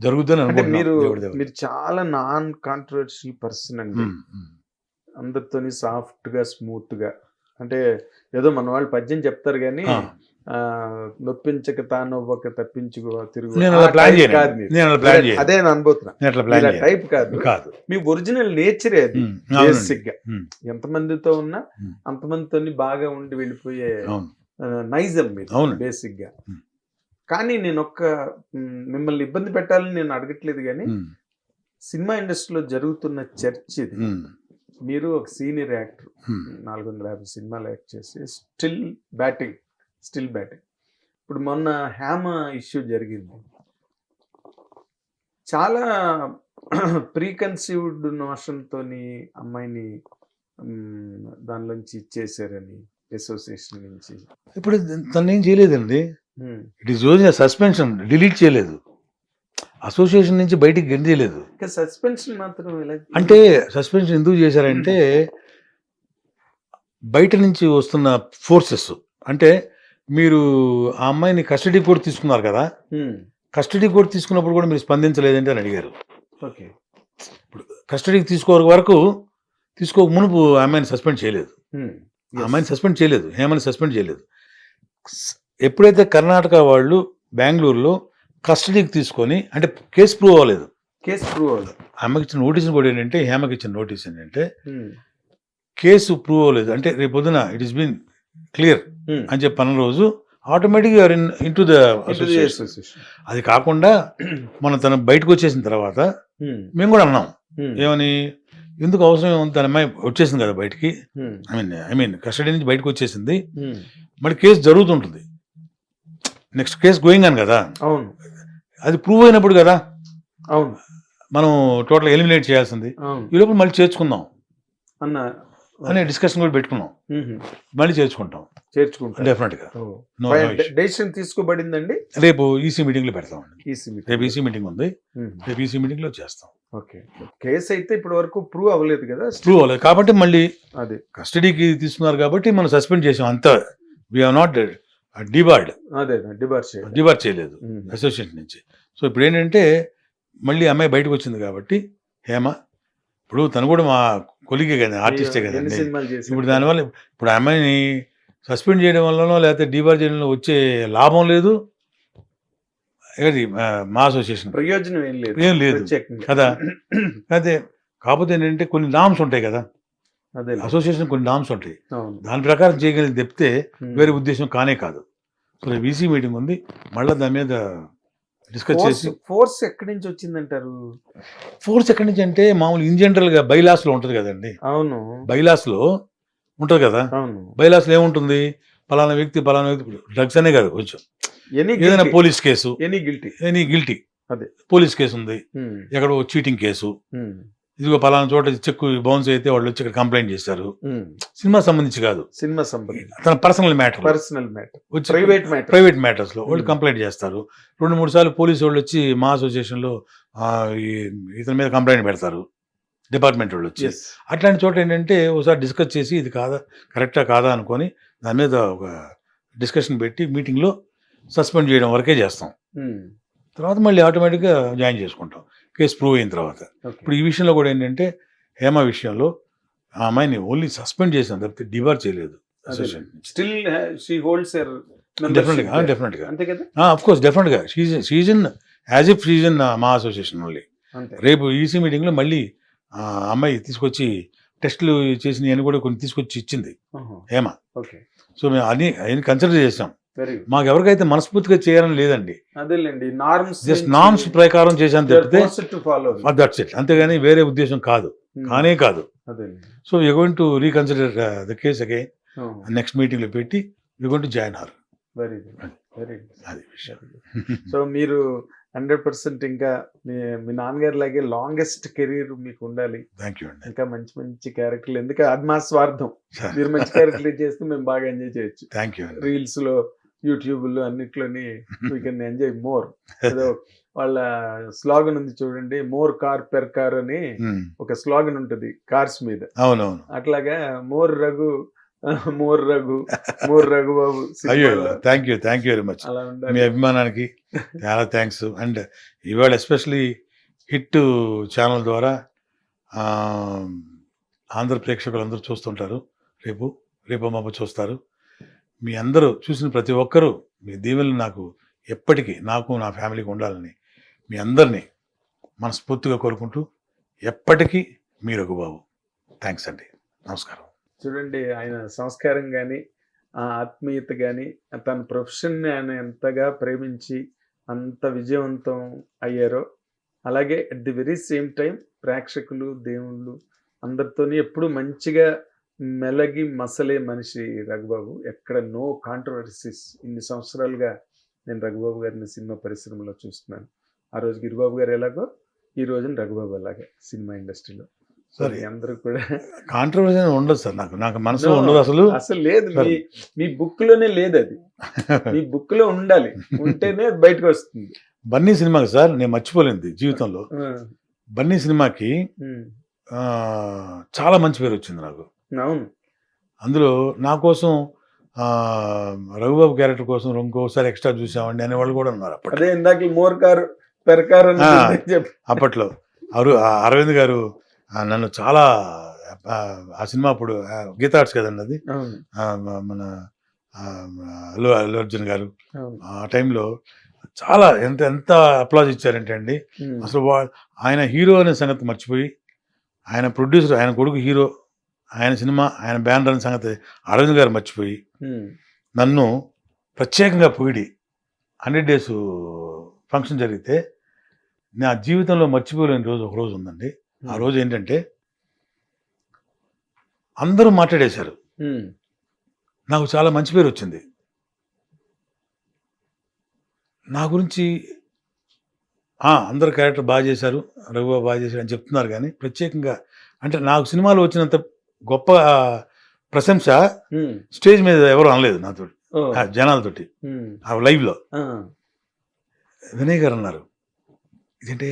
జరుగుతుందని అంటే మీరు. మీరు చాలా నాన్ కాంట్రవర్షియల్ పర్సన్ అండి. అందరితోని సాఫ్ట్గా స్మూత్గా అంటే ఏదో మన వాళ్ళు పద్యం చెప్తారు కానీ నొప్పించక తానొవ్వక తప్పించుకో తిరుగు. అదే నేను అనుభూతున్నా టైప్ కాదు. కాదు. మీ ఒరిజినల్ నేచరే అది. బేసిక్గా ఎంతమందితో ఉన్నా. అంతమందితో బాగా ఉండి వెళ్ళిపోయే నైజం మీరు. అవునండి. బేసిక్గా. కానీ నేను ఒక్క మిమ్మల్ని ఇబ్బంది పెట్టాలని నేను అడగట్లేదు కానీ సినిమా ఇండస్ట్రీలో జరుగుతున్న చర్చ్ ఇది. మీరు ఒక సీనియర్ యాక్టర్. నాలుగు వందల యాభై సినిమాలు యాక్ట్ చేసి స్టిల్ బ్యాటింగ్ స్టిల్ బ్యాటింగ్. ఇప్పుడు మొన్న హ్యామ ఇష్యూ జరిగింది. చాలా ప్రీ కన్సీవ్డ్ నోషన్తోని అమ్మాయిని దానిలోంచి ఇచ్చేసారని అసోసియేషన్ నుంచి. ఇప్పుడు తను ఏం చేయలేదండి? It is using suspension delete చేయలేదు. అసోసియేషన్ నుంచి బయటికి గెంటేయలేదు ఇంకా సస్పెన్షన్ మాత్రం అంటే సస్పెన్షన్ ఎందుకు చేశారంటే బయట నుంచి వస్తున్న ఫోర్సెస్ అంటే మీరు ఆ అమ్మాయిని కస్టడీ కూడా తీసుకున్నారు కదా? కస్టడీ కూడా తీసుకున్నప్పుడు కూడా మీరు స్పందించలేదంటే అని అడిగారు. ఓకే కస్టడీకి తీసుకో వరకు తీసుకోక మునుపు ఆ అమ్మాయిని సస్పెండ్ చేయలేదు. Yes. అమ్మాయిని సస్పెండ్ చేయలేదు. హేమని సస్పెండ్ చేయలేదు. ఎప్పుడైతే కర్ణాటక వాళ్ళు బెంగళూరులో కస్టడీకి తీసుకొని అంటే కేసు ప్రూవ్ అవ్వలేదు. కేసు ప్రూవ్ అవ్వదు ఆమెకి ఇచ్చిన నోటీస్ కూడా ఏంటంటే హేమకి ఇచ్చిన నోటీస్ ఏంటంటే కేసు ప్రూవ్ అవ్వలేదు. అంటే రేపు పొద్దున ఇట్ ఇస్ బీన్ క్లియర్. అని చెప్పి అన్న రోజు ఆటోమేటిక్గా ఇన్ ఇన్ టు ద. అది కాకుండా మనం తను బయటకు వచ్చేసిన తర్వాత మేము కూడా అన్నాం. ఏమని? ఎందుకు అవసరం? తన అమ్మాయి వచ్చేసింది కదా బయటికి. I mean I mean custody నుంచి బయటకు వచ్చేసింది. మ్. మళ్ళీ కేసు జరుగుతుంటుంది. నెక్స్ట్ కేసు గోయింగ్ అని కదా? అవును. అది ప్రూవ్ అయినప్పుడు కదా? అవును. మనం టోటల్ ఎలిమినేట్ చేయాల్సింది. ఈ లోపల మళ్ళీ చేర్చుకుందాం. అన్న అనే డిస్కషన్ కూడా పెట్టుకున్నాం. మళ్ళీ చేర్చుకుంటాం. No, no issue. డెసిషన్ తీసుకోబడిందండి? రేపు ఈసీ మీటింగ్లో పెడతామండి. ఈసీ రేపు ఈసీ మీటింగ్ ఉంది. రేపు ఈసీ మీటింగ్లో చేస్తాం. ఓకే. కేసు అయితే ఇప్పటి వరకు ప్రూవ్ అవ్వలేదు కదా? ప్రూవ్ అవ్వలేదు. కాబట్టి మళ్ళీ అదే. కస్టడీకి తీసుకున్నారు కాబట్టి మనం సస్పెండ్ చేసాం అంత. We are not debarred. అదే డిబార్ చేయాలి డిబార్ చేయలేదు. అసోసియేషన్ నుంచి. సో ఇప్పుడు ఏంటంటే మళ్ళీ అమ్మాయి బయటకు వచ్చింది కాబట్టి హేమ ఇప్పుడు తను కూడా మా కొలిగే కదా ఆర్టిస్టే కదండి చేసి ఇప్పుడు దానివల్ల ఇప్పుడు ఆ అమ్మాయిని సస్పెండ్ చేయడం వల్లనో లేకపోతే డిబార్ చేయడం వల్ల వచ్చే లాభం లేదు. మా అసోసియేషన్. ప్రయోజనం ఏం లేదు. ఏం లేదు. కదా అయితే కాకపోతే ఏంటంటే కొన్ని నామ్స్ ఉంటాయి కదా అసోసియేషన్ కొన్ని నామ్స్ ఉంటాయి. దాని ప్రకారం చేయగలిగి చెప్తే. వేరే ఉద్దేశం కానే కాదు. సో వీసీ మీటింగ్ ఉంది. మళ్ళీ దాని మీద డిస్కస్ చేసి ఫోర్స్ ఎక్కడి నుంచి వచ్చిందంటారు? ఫోర్స్ ఎక్కడి నుంచి అంటే మామూలు ఇన్ జనరల్గా బైలాస్లో ఉంటది కదండి. అవును. బైలాస్లో ఉంటది కదా. అవును. బైలాస్లో ఏముంటుంది? పలానా వ్యక్తి పలానా వ్యక్తి డ్రగ్స్ అనే కాదు కొంచెం. ఏదైనా police case any guilty any guilty అదే. పోలీస్ కేసు ఉంది. ఎక్కడో చీటింగ్ కేసు ఇదిగో పలానా చోట చెక్ బౌన్స్ అయితే వాళ్ళు వచ్చి ఇక్కడ కంప్లైంట్ చేశారు. సినిమా సంబంధించి కాదు. సినిమా సంబంధం తన పర్సనల్ మ్యాటర్. Personal matter. వచ్చి ప్రైవేట్ మ్యాటర్. ప్రైవేట్ మ్యాటర్స్లో వాళ్ళు. కంప్లైంట్ చేస్తారు. రెండు మూడు సార్లు పోలీసు వాళ్ళు వచ్చి మా అసోసియేషన్లో ఇతని మీద కంప్లైంట్ పెడతారు. డిపార్ట్మెంట్ వాళ్ళు వచ్చి. అట్లాంటి చోట ఏంటంటే ఒకసారి డిస్కస్ చేసి ఇది కాదా కరెక్టా కాదా అనుకొని దాని మీద ఒక డిస్కషన్ పెట్టి మీటింగ్లో సస్పెండ్ చేయడం వరకే చేస్తాం. తర్వాత మళ్ళీ ఆటోమేటిక్గా జాయిన్ చేసుకుంటాం. కేసు ప్రూవ్ అయిన తర్వాత. ఇప్పుడు ఈ విషయంలో కూడా ఏంటంటే హేమ విషయంలో ఆ అమ్మాయిని ఓన్లీ సస్పెండ్ చేసాం తప్పితే డిబార్ చేయలేదు స్టిల్ షీ హోల్డ్స్ యర్ డెఫినెట్గా డెఫినెట్గా అంతే కదా? అఫ్ కోర్స్ డెఫినెట్గా సీజన్ యాజ్ ఇఫ్ సీజన్ మా అసోసియేషన్ ఓన్లీ రేపు ఈసీ మీటింగ్లో మళ్ళీ ఆ అమ్మాయి తీసుకొచ్చి టెస్టులు చేసిన అని కూడా కొన్ని తీసుకొచ్చి ఇచ్చింది హేమ. సో మేము అన్ని అవన్నీ కన్సిడర్ చేసాం మాకు ఎవరికైతే మనస్ఫూర్తిగా చేయాలని లేదండి. అదేలేండి నార్మ్స్ జస్ట్ నామ్స్ ప్రకారం చేశాను తప్పితే దట్స్ ఇట్ అంతేగాని వేరే ఉద్దేశం కాదు. కానే కాదు. So you going to reconsider the case again next మీటింగ్లో పెట్టి you going to join her very good very good అది విషయం. సో మీరు హండ్రెడ్ పర్సెంట్ ఇంకా మీ మీ నాన్నగారి లాగే లాంగెస్ట్ కెరీర్ మీకు ఉండాలి. థ్యాంక్ యూ అండి ఇంకా మంచి మంచి క్యారెక్టర్లు ఎందుకంటే అది మా స్వార్థం. మీరు మంచి క్యారెక్టర్ చేస్తే మేము బాగా ఎంజాయ్ చేయొచ్చు. థ్యాంక్ యూ రీల్స్లో యూట్యూబ్లో అన్నిట్లోని వీ కెన్ ఎంజాయ్ మోర్ ఏదో వాళ్ళ స్లోగన్ ఉంది చూడండి మోర్ కార్ పెర్ కార్ అని Hmm. ఒక స్లోగన్ ఉంటుంది కార్స్ మీద. అవునవును. అట్లాగా more Raghu more Raghu more Raghubabu అయ్యో thank you thank you very much మీ అభిమానానికి చాలా థ్యాంక్స్ అండ్ ఇవాళ ఎస్పెషలీ హిట్ ఛానల్ ద్వారా ఆంధ్ర ప్రేక్షకులు అందరూ చూస్తుంటారు. రేపు రేపు మాప చూస్తారు. మీ అందరూ చూసిన ప్రతి ఒక్కరూ మీ దీవెనలు నాకు ఎప్పటికీ నాకు నా ఫ్యామిలీకి ఉండాలని మీ అందరినీ మనస్ఫూర్తిగా కోరుకుంటూ ఎప్పటికీ మీ రఘుబాబు థ్యాంక్స్ అండి. నమస్కారం. చూడండి ఆయన సంస్కారం కానీ ఆ ఆత్మీయత కానీ తన ప్రొఫెషన్ని ఆయన ఎంతగా ప్రేమించి అంత విజయవంతం అయ్యారో అలాగే at the very same time ప్రేక్షకులు దేవుళ్ళు అందరితోని ఎప్పుడు మంచిగా మెలగి మసలే మనిషి రఘుబాబు. ఎక్కడ నో కాంట్రవర్సీస్. ఇన్ని సంవత్సరాలుగా నేను రఘుబాబు గారిని సినిమా పరిశ్రమలో చూస్తున్నాను. ఆ రోజు గిరిబాబు గారు ఎలాగో ఈ రోజున రఘుబాబు అలాగే సినిమా ఇండస్ట్రీలో. సరే. అందరూ కూడా కాంట్రవర్సీ ఉండదు సార్. నాకు నాకు మనసులో ఉండదు అసలు. అసలు లేదు. మీ మీ బుక్లోనే లేదు అది. మీ బుక్లో ఉండాలి. ఉంటేనే బయటకు వస్తుంది. బన్నీ సినిమాకి సార్ నేను మర్చిపోలేంది జీవితంలో. బన్నీ సినిమాకి చాలా మంచి పేరు వచ్చింది నాకు. అవును. అందులో నా కోసం రఘుబాబు క్యారెక్టర్ కోసం ఇంకోసారి ఎక్స్ట్రా చూసామండి అనే వాళ్ళు కూడా ఉన్నారు అప్పట్లో. అదే ఇందాక మోర్ కారు పెరకారు అప్పట్లో. అరు అరవింద్ గారు నన్ను చాలా ఆ, సినిమా అప్పుడు గీతా ఆర్ట్స్ కదండి అది మన అల్లు అల్లు అర్జున్ గారు. ఆ టైంలో చాలా ఎంత ఎంత అప్లాజ్ ఇచ్చారంటే అండి అసలు వా ఆయన హీరో అనే సంగతి మర్చిపోయి ఆయన ప్రొడ్యూసర్ ఆయన కొడుకు హీరో ఆయన సినిమా ఆయన బ్యానర్ అనే సంగతి అరవింద్ గారు మర్చిపోయి నన్ను ప్రత్యేకంగా పొగిడి హండ్రెడ్ డేస్ ఫంక్షన్ జరిగితే నా జీవితంలో మర్చిపోలేని రోజు ఒక రోజు ఉందండి. ఆ రోజు ఏంటంటే అందరూ మాట్లాడేశారు. నాకు చాలా మంచి పేరు వచ్చింది. నా గురించి అందరు క్యారెక్టర్ బాగా చేశారు రఘుబాబు బాగా చేశారు అని చెప్తున్నారు కానీ ప్రత్యేకంగా అంటే నాకు సినిమాలో వచ్చినంత గొప్ప ప్రశంస స్టేజ్ మీద ఎవరు అనలేదు నాతో జనాలతోటి. ఆ లైవ్లో. వినయ్ గారు అన్నారు. ఇదేంటే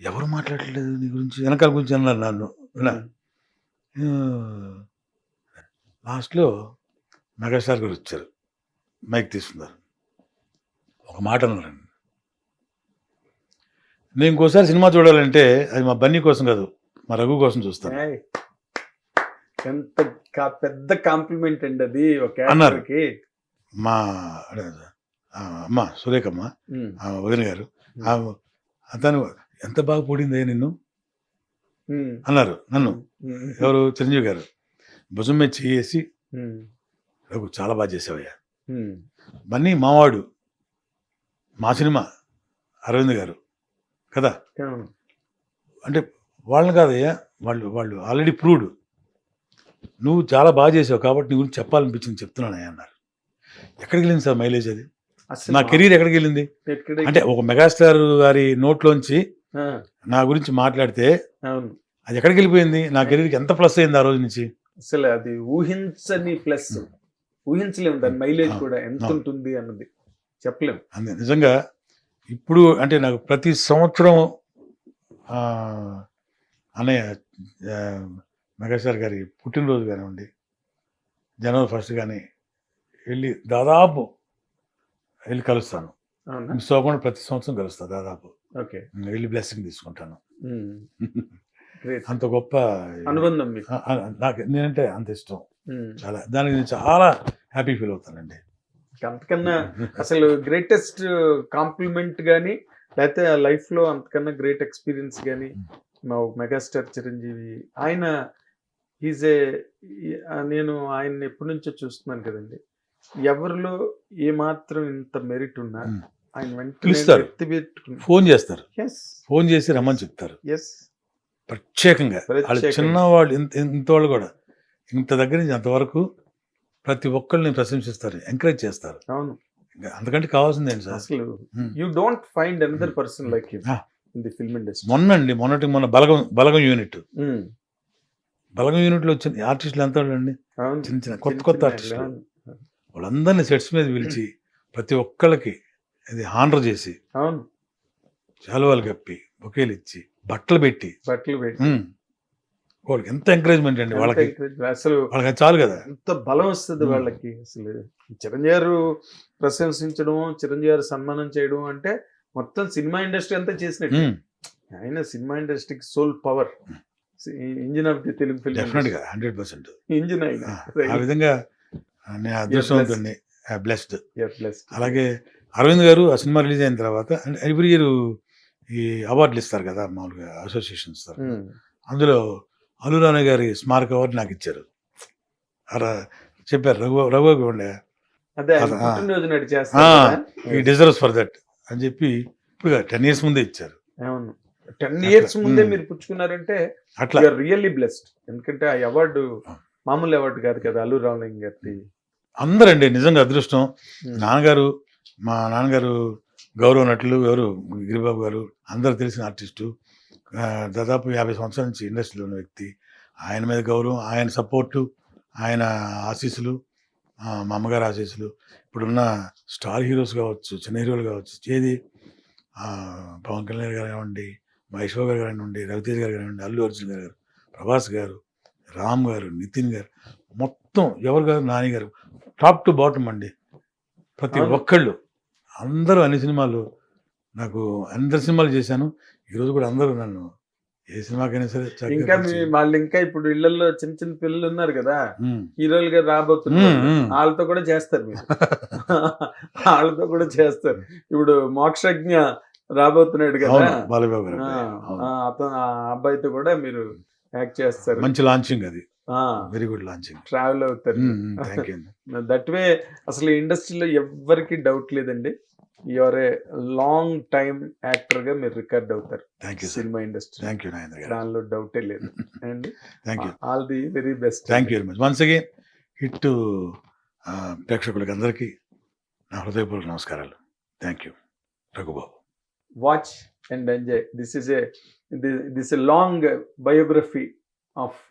ఎవరు మాట్లాడలేదు నీ గురించి? వెనకాల గురించి అన్నారు నన్ను. లాస్ట్లో మెగాస్టార్ గారు వచ్చారు. మైక్ తీసుకున్నారు. ఒక మాట అన్నారండి నేను ఇంకోసారి సినిమా చూడాలంటే అది మా బన్నీ కోసం కాదు మా రఘు కోసం చూస్తాను. ఎంత పెద్ద కాంప్లిమెంట్ అండి అది ఒక అన్నారు. యాక్టర్కి మా అమ్మ సురేఖమ్మ వదిన గారు ఆ, అతను ఎంత బాగా పొడిందే నిన్ను? అన్నారు నన్ను. ఎవరు? చిరంజీవి గారు. భుజం మీద చేసి రఘు చాలా బాగా చేసావయ్యా. బన్నీ మావాడు మా సినిమా అరవింద్ గారు. కదా. అంటే వాళ్ళని కాదయ్యా వాళ్ళు వాళ్ళు ఆల్రెడీ ప్రూవ్డ్ నువ్వు చాలా బాగా చేసావు కాబట్టి నీ గురించి చెప్పాలనిపించింది చెప్తున్నానయ్యా అన్నారు. ఎక్కడికి వెళ్ళింది సార్ మైలేజ్ అది? నా కెరీర్ ఎక్కడికి వెళ్ళింది? అంటే ఒక మెగాస్టార్ గారి నోట్లోంచి నా గురించి మాట్లాడితే అది ఎక్కడికి వెళ్ళిపోయింది? నా కెరీర్కి ఎంత ప్లస్ అయింది ఆ రోజు నుంచి? అసలు అది ఊహించని ప్లస్ ఊహించలేము దాని మైలేజ్ అవును. కూడా ఎంత అవును. ఉంటుంది అన్నది. చెప్పలేము. అంతే. నిజంగా ఇప్పుడు అంటే నాకు ప్రతి సంవత్సరం అన్నయ్య మెగాస్టార్ గారి పుట్టినరోజు కానివ్వండి జనవరి ఫస్ట్ కానీ వెళ్ళి దాదాపు వెళ్ళి కలుస్తాను. మిస్ అవ్వకుండా ప్రతి సంవత్సరం కలుస్తాను దాదాపు. ఓకే. వెళ్ళి బ్లెస్సింగ్ తీసుకుంటాను. అంత గొప్ప అనుబంధం నాకు నేనంటే అంత ఇష్టం. చాలా దానికి నేను చాలా హ్యాపీ ఫీల్ అవుతానండి. అంతకన్నా అసలు గ్రేటెస్ట్ కాంప్లిమెంట్ కానీ లేకపోతే ఆ లైఫ్లో అంతకన్నా గ్రేట్ ఎక్స్పీరియన్స్ కానీ మెగాస్టార్ చిరంజీవి ఆయన ఈజ్ ఏ నేను ఆయన్ని ఎప్పటి నుంచో చూస్తున్నాను కదండి. ఎవరిలో ఏ మాత్రం ఇంత మెరిట్ ఉన్నా. ఆయన వెంటనే ఫోన్ చేస్తారు. ఫోన్ చేసి రమ్మని చెప్తారు. ఎస్ ప్రత్యేకంగా. వాళ్ళు. చిన్నవాళ్ళు ఇంత ఇంత వాళ్ళు కూడా. ఇంత దగ్గర నుంచి అంతవరకు ప్రతి ఒక్కరిని ప్రశంసిస్తారు ఎంకరేజ్ చేస్తారు. అవును. అంతకంటే కావాల్సింది ఏంటి సార్? అసలు. You don't find another person like you. In the film industry మొన్నండి మొన్నటి మొన్న బలగం బలగం యూనిట్ బలగం యూనిట్లో వచ్చిన ఆర్టిస్టులు ఎంత అవును. చిన్న చిన్న కొత్త కొత్త ఆర్టిస్టులు. వాళ్ళందరినీ సెట్స్ మీద పిలిచి ప్రతి ఒక్కళ్ళకి అది హానర్ చేసి అవును. శాలువాలు కప్పి బొకేలు ఇచ్చి బట్టలు పెట్టి. బట్టలు పెట్టి. ఉమ్, వాళ్ళకి ఎంత ఎంకరేజ్మెంట్ అండి వాళ్ళకి? అసలు వాళ్ళకి చాలు కదా. ఎంత బలం వస్తుంది Hmm. వాళ్ళకి అసలు. చిరంజీవి గారు ప్రశంసించడం చిరంజీవి గారు సన్మానం చేయడం అంటే మొత్తం సినిమా ఇండస్ట్రీ అంతా చేసినట్టు. ఆయన సినిమా ఇండస్ట్రీకి soul power engine of the Telugu film డెఫినెట్గా హండ్రెడ్ పర్సెంట్ ఇంజిన్ ఆయన ఆ విధంగా నేను అదృష్టవంతుడిని బ్లెస్డ్ అలాగే అరవింద్ గారు ఆ సినిమా రిలీజ్ అయిన తర్వాత ఎవ్రీ ఇయర్ ఈ అవార్డులు ఇస్తారు కదా మామూలుగా అసోసియేషన్ ఇస్తారు అందులో అల్లురాణ గారి స్మారక అవార్డు నాకు ఇచ్చారు. అలా చెప్పారు రఘు రఘు ఉండే. ఈ డిజర్వ్స్ ఫర్ దట్ అని చెప్పి ఇప్పుడు టెన్ ఇయర్స్ ముందే ఇచ్చారు. అవును. టెన్ ఇయర్స్ ముందే. మీరు పుచ్చుకున్నారంటే అట్లా. రియల్లీ బ్లెస్డ్ ఎందుకంటే ఆ అవార్డు మామూలు అవార్డు కాదు కదా అల్లు రామలింగ్ గారి అందరండి నిజంగా అదృష్టం. నాన్నగారు మా నాన్నగారు గౌరవ నటులు ఎవరు? గిరిబాబు గారు అందరు తెలిసిన ఆర్టిస్టు. దాదాపు యాభై సంవత్సరాల నుంచి ఇండస్ట్రీలో ఉన్న వ్యక్తి. ఆయన మీద గౌరవం ఆయన సపోర్టు ఆయన ఆశీస్సులు మా అమ్మగారి ఆశీస్సులు. ఇప్పుడున్న స్టార్ హీరోస్ కావచ్చు చిన్న హీరోలు కావచ్చు ఏది ఆ, పవన్ కళ్యాణ్ గారు కానివ్వండి మహేష్ బాబు గారు కానివ్వండి రవితేజ్ గారు కానివ్వండి అల్లు అర్జున్ గారు ప్రభాస్ గారు రామ్ గారు నితిన్ గారు మొత్తం ఎవరు గారు నాని గారు టాప్ టు బాటమ్ అండి. ప్రతి. ఒక్కళ్ళు. అందరూ అన్ని సినిమాలు నాకు అందరి సినిమాలు చేశాను. ఈరోజు కూడా అందరూ నన్ను ఏ సినిమాకైనా సరే చక్కగా ఇంకా మీ వాళ్ళు ఇంకా ఇప్పుడు ఇళ్ళలో చిన్న చిన్న పిల్లలు ఉన్నారు కదా ఉమ్, హీరోలుగా రాబోతున్నారు. వాళ్ళతో కూడా చేస్తారు మీరు. వాళ్ళతో కూడా చేస్తారు. ఇప్పుడు మోక్షజ్ఞ రాబోతున్నాడు కదా. బాలబాబు గారు. అతను ఆ అబ్బాయితో కూడా మీరు యాక్ట్ చేస్తారు. మంచి లాంచింగ్ అది. వెరీ గుడ్ లాంచింగ్ ట్రావెల్ అవుతారు. దట్ వే అసలు ఇండస్ట్రీలో ఎవ్వరికి డౌట్ లేదండి. యువర్ ఏ లాంగ్ టైమ్ యాక్టర్గా మీరు రికార్డ్ అవుతారు. Thank you cinema industry thank you Nagendra దానిలో డౌటే లేదు. And thank you all the very best thank you very much once again hit ప్రేక్షకులకి అందరికీ నా హృదయపూర్వక నమస్కారాలు. Thank you Raghubabu. Watch and enjoy this is a this a long biography of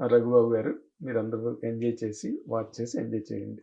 Raghubabu గారు. మీరు అందరూ ఎంజాయ్ చేసి వాచ్ చేసి ఎంజాయ్ చేయండి.